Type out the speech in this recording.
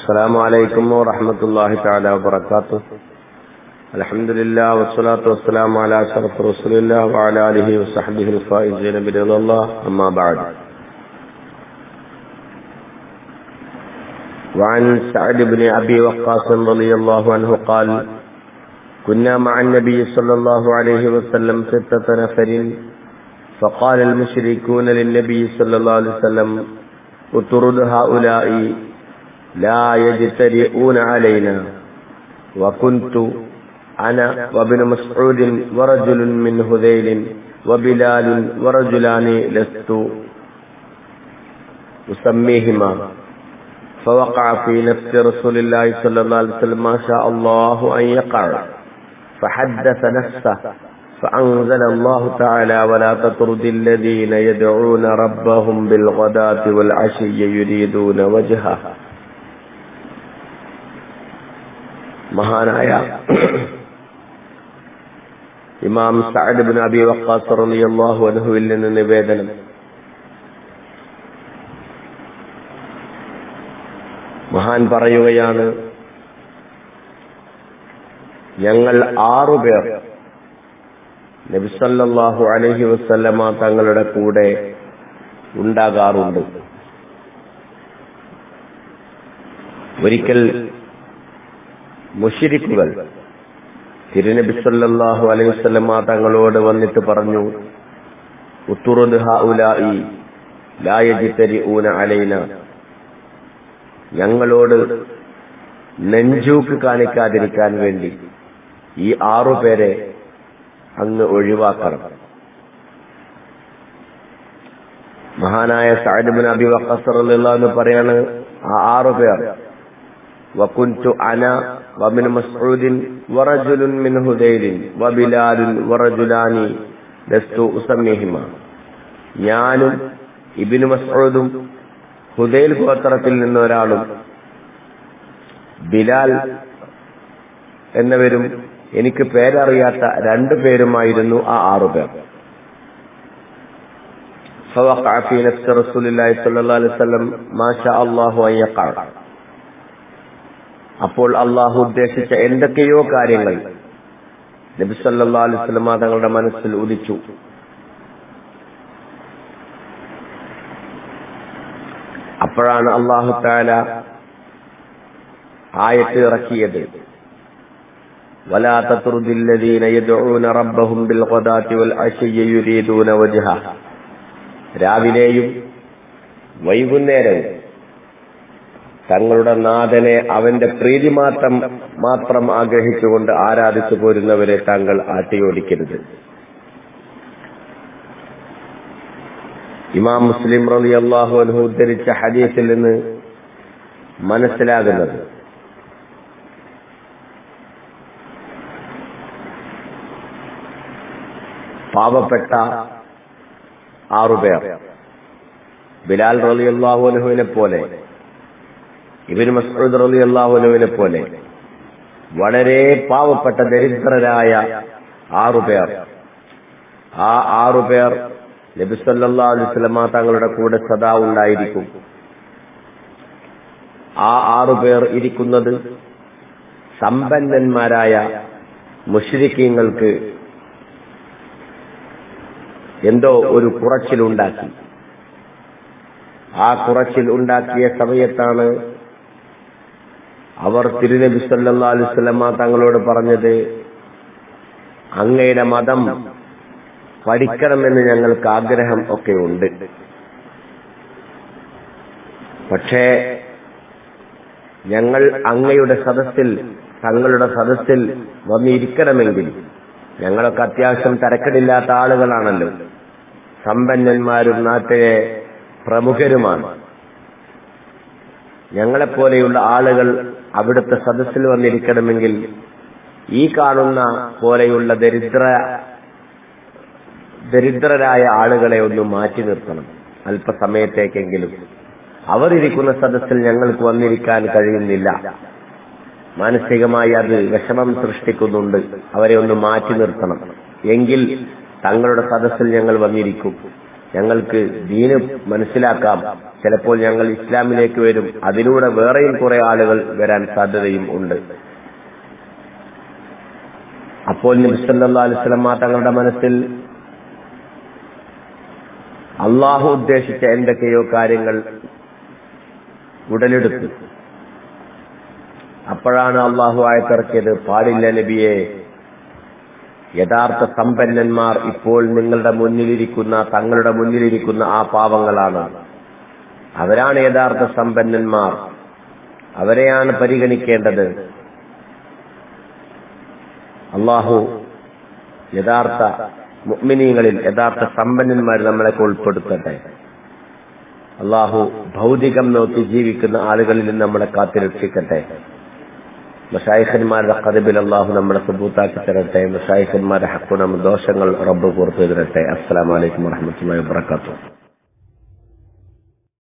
السلام عليكم ورحمة الله تعالى وبركاته الحمد لله والصلاة والسلام على أشرف رسول الله وعلى آله وصحبه الفائزين برضا الله أما بعد وعن سعد بن أبي وقاص رضي الله عنه قال كنا مع النبي صلى الله عليه وسلم ستة نفر فقال المشركون للنبي صلى الله عليه وسلم اطرد هؤلاء لا يجترئون علينا. وكنت أنا وابن مسعود ورجل من هذيل وبلال ورجلان لست أسميهما. فوقع في نفس رسول الله صلى الله عليه وسلم ما شاء الله أن يقع. فحدث نفسه. فأنزل الله تعالى ولا تطرد الذين يدعون ربهم بالغداة والعشي يريدون وجهه. മഹാനായ ഇമാം Saad bin Abi Waqas റളിയല്ലാഹു അൻഹുവിൽ നിന്ന് നിവേദനം. മഹാൻ പറയുകയാണ് ഞങ്ങൾ ആറുപേർ നബിസല്ലാഹു അലഹി വസ്ല്ലമ തങ്ങളുടെ കൂടെ ഉണ്ടാകാറുണ്ട്. ഒരിക്കൽ മുഷിരിക്കുകൾ. തിരുനബി സല്ലാഹു അലൈവല്ലമ്മ തങ്ങളോട് വന്നിട്ട് പറഞ്ഞു ഞങ്ങളോട് നെഞ്ചൂക്ക് കാണിക്കാതിരിക്കാൻ വേണ്ടി ഈ ആറു പേരെ അങ്ങ് ഒഴിവാക്കണം. മഹാനായ സാഹിബിൻ അബി വക്കസറല്ല എന്ന് പറയാണ് ആ ആറു പേർ വക്കുന്റു അന وابن مسعود ورجل من هذيل وبلال ورجلان لست أسميهما ഞാനും ഇബിന് മസ്ഊദും ഹുദൈൽ ഗോത്രത്തിൽ നിന്ന് ഒരാളും ബിലാൽ എന്നവരും എനിക്ക് പേരറിയാത്ത രണ്ടു പേരുമായിരുന്നു ആ ആറുപേർ فوقع في نفس رسول الله صلى الله عليه وسلم ما شاء الله أن يقع അപ്പോൾ അള്ളാഹു ഉദ്ദേശിച്ച എന്തൊക്കെയോ കാര്യങ്ങൾ നബി സല്ലാ അലുസ്ലമ തങ്ങളുടെ മനസ്സിൽ ഉദിച്ചു അപ്പോഴാണ് അള്ളാഹു താല ആയത്ത് ഇറക്കിയത് ولا تطرد الذين يدعون ربهم بالغداة والعشي يريدون وجهه രാവിലെയും വൈകുന്നേരവും തങ്ങളുടെ നാഥനെ അവന്റെ പ്രീതി മാത്രം മാത്രം ആഗ്രഹിച്ചുകൊണ്ട് ആരാധിച്ചു പോരുന്നവരെ താങ്കൾ ആട്ടിയോടിക്കരുത് ഇമാം മുസ്ലിം റലി അള്ളാഹു അനു ഉദ്ധരിച്ച ഹദീസിൽ നിന്ന് മനസ്സിലാകുന്നത് പാവപ്പെട്ട ആറുപേർ ബിലാൽ റലി അള്ളാഹു അനുഹുവിനെ പോലെ ഇബിന് മസൂദ് റലി അള്ളാഹുനുവിനെ പോലെ വളരെ പാവപ്പെട്ട ദരിദ്രരായ ആറുപേർ ആ ആറുപേർ നബിസല്ലാ അലുസ്ലമ തങ്ങളുടെ കൂടെ സദാ ഉണ്ടായിരിക്കും. ആ ആറുപേർ ഇരിക്കുന്നത് സമ്പന്നന്മാരായ മുഷരിക്കീങ്ങൾക്ക് എന്തോ ഒരു കുറച്ചിലുണ്ടാക്കി. ആ കുറച്ചിൽ ഉണ്ടാക്കിയ സമയത്താണ് അവർ തിരുനബി സല്ലാ അലുസല്ലമ്മ തങ്ങളോട് പറഞ്ഞത് അങ്ങയുടെ മതം പഠിക്കണമെന്ന് ഞങ്ങൾക്ക് ആഗ്രഹം ഒക്കെ ഉണ്ട്. പക്ഷേ ഞങ്ങൾ അങ്ങയുടെ സദസ്സിൽ തങ്ങളുടെ സദസ്സിൽ വന്നിരിക്കണമെങ്കിൽ ഞങ്ങളൊക്കെ അത്യാവശ്യം തരക്കടില്ലാത്ത ആളുകളാണല്ലോ. സമ്പന്നന്മാരും നാട്ടിലെ പ്രമുഖരുമാണ്. ഞങ്ങളെപ്പോലെയുള്ള ആളുകൾ അവിടുത്തെ സദസ്സിൽ വന്നിരിക്കണമെങ്കിൽ ഈ കാണുന്ന പോലെയുള്ള ദരിദ്ര ദരിദ്രരായ ആളുകളെ ഒന്ന് മാറ്റി നിർത്തണം അല്പസമയത്തേക്കെങ്കിലും. അവരിരിക്കുന്ന സദസ്സിൽ ഞങ്ങൾക്ക് വന്നിരിക്കാൻ കഴിയുന്നില്ല. മാനസികമായി അത് വിഷമം സൃഷ്ടിക്കുന്നുണ്ട്. അവരെ ഒന്ന് മാറ്റി നിർത്തണം. എങ്കിൽ തങ്ങളുടെ സദസ്സിൽ ഞങ്ങൾ വന്നിരിക്കും. ഞങ്ങൾക്ക് ദീന് മനസ്സിലാക്കാം. ചിലപ്പോൾ ഞങ്ങൾ ഇസ്ലാമിലേക്ക് വരും. അതിലൂടെ വേറെയും കുറെ ആളുകൾ വരാൻ സാധ്യതയും ഉണ്ട്. അപ്പോൾ നബിസല്ലാ അലിസ്ലമ തങ്ങളുടെ മനസ്സിൽ അള്ളാഹു ഉദ്ദേശിച്ച എന്തൊക്കെയോ കാര്യങ്ങൾ ഉടലെടുത്തു. അപ്പോഴാണ് അള്ളാഹു ആയത്തിറക്കിയത്. പാടില്ല നബിയെ യഥാർത്ഥ സമ്പന്നന്മാർ ഇപ്പോൾ നിങ്ങളുടെ മുന്നിലിരിക്കുന്ന തങ്ങളുടെ മുന്നിലിരിക്കുന്ന ആ പാവങ്ങളാണ്. അവരാണ് യഥാർത്ഥ സമ്പന്നന്മാർ. അവരെയാണ് പരിഗണിക്കേണ്ടത്. അള്ളാഹു യഥാർത്ഥ മുഅ്മിനീങ്ങളിൽ യഥാർത്ഥ സമ്പന്നന്മാർ നമ്മളെ ഉൾപ്പെടുത്തട്ടെ അള്ളാഹു ഭൗതികം നോക്കി ജീവിക്കുന്ന ആളുകളിൽ നമ്മളെ കാത്തിരക്ഷിക്കട്ടെ. മഷായിഖന്മാരുടെ കതിബിൽ അള്ളാഹു നമ്മളെ സുബൂത്താക്കി തരട്ടെ. മഷായിഖന്മാരുടെ ഹക്കുണം ദോഷങ്ങൾ റബ്ബ് പുറത്തു തരട്ടെ അസ്സലാമലൈക്കും വാഹമത്തല്ലാ വാത്തു